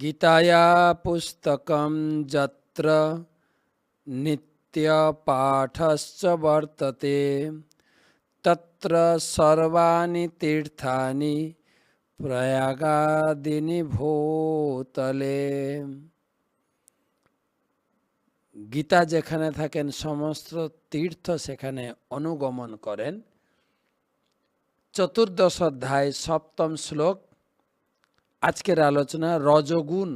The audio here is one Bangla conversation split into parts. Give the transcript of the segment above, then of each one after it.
গীতায়া পুস্তকম যত্র নিত্যপাঠশ্চ বর্ততে তত্র সর্বাণি তীর্থানি প্রয়াগাদিনি ভূতলে গীতা যেখানে থাকেন, সমস্ত তীর্থ সেখানে অনুগমন করেন। চতুর্দশ অধ্যায়, সপ্তম শ্লোক আজকের আলোচনা রজগুণ।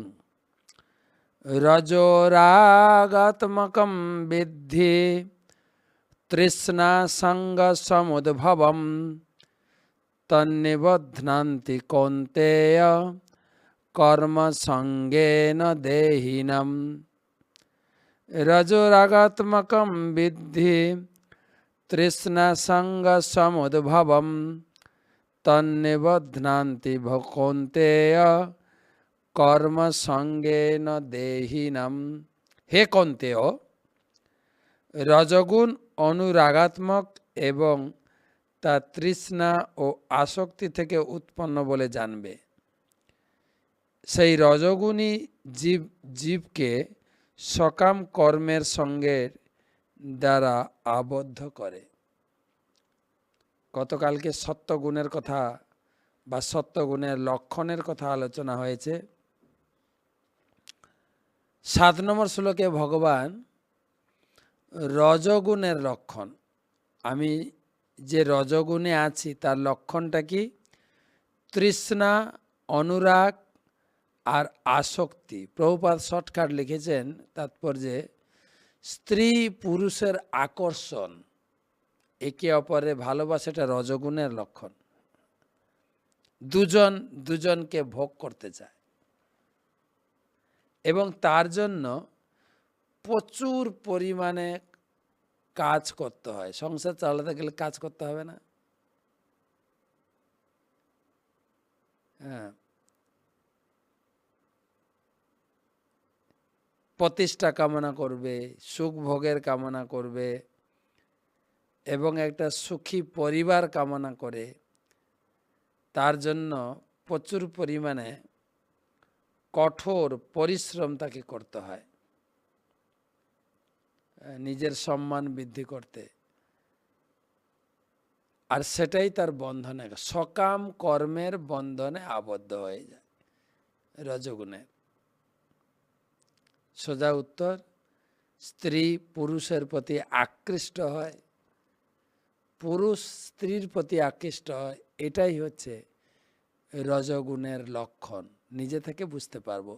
রজোরাগাত্মকম বিদ্ধি তৃষ্ণা সঙ্গ সমুদ্ভবম তন্নিবধ্নান্তি কৌন্তেয় কর্মসঙ্গেন দেহিনম। রজোরাগাত্মকম বিদ্ধি তৃষ্ণা সঙ্গ সমুদ্ভবম তন্নিবধ্নান্তি কৌন্তেয় কর্মসঙ্গেন দেহিনম হে কন্তেয় রজগুণ অনুরাগাত্মক এবং তা তৃষ্ণা ও আসক্তি থেকে উৎপন্ন বলে জানবে। সেই রজগুণী জীব, জীবকে সকাম কর্মের সঙ্গে দ্বারা আবদ্ধ করে। গতকালকে সত্যগুণের কথা বা সত্যগুণের লক্ষণের কথা আলোচনা হয়েছে। সাত নম্বর শ্লোকে ভগবান, রজগুণের লক্ষণ। আমি যে রজগুণে আছি তার লক্ষণটা কি? তৃষ্ণা, অনুরাগ আর আসক্তি। প্রভুপাত শর্টকাট লিখেছেন তাৎপর্যে, স্ত্রী পুরুষের আকর্ষণ। একে অপরে ভালোবাসাটা রজগুণের লক্ষণ। দুজন দুজনকে ভোগ করতে চায়। এবং তার জন্য প্রচুর পরিমাণে কাজ করতে হয়। সংসার চালাতে গেলে কাজ করতে হবে না? হ্যাঁ। প্রতিষ্ঠা কামনা করবে, সুখ ভোগের কামনা করবে এবং একটা সুখী পরিবার কামনা করে, তার জন্য প্রচুর পরিমাণে কঠোর পরিশ্রম তাকে করতে হয়, নিজের সম্মান বৃদ্ধি করতে। আর সেটাই তার বন্ধনে, সকাম কর্মের বন্ধনে আবদ্ধ হয়ে যায় রজগুণের সোজা উত্তর, স্ত্রী পুরুষের প্রতি আকৃষ্ট হয় পুরুষ স্ত্রীর প্রতি আকৃষ্ট হয় এটাই হচ্ছে রজগুণের লক্ষণ। নিজে থেকে বুঝতে পারব।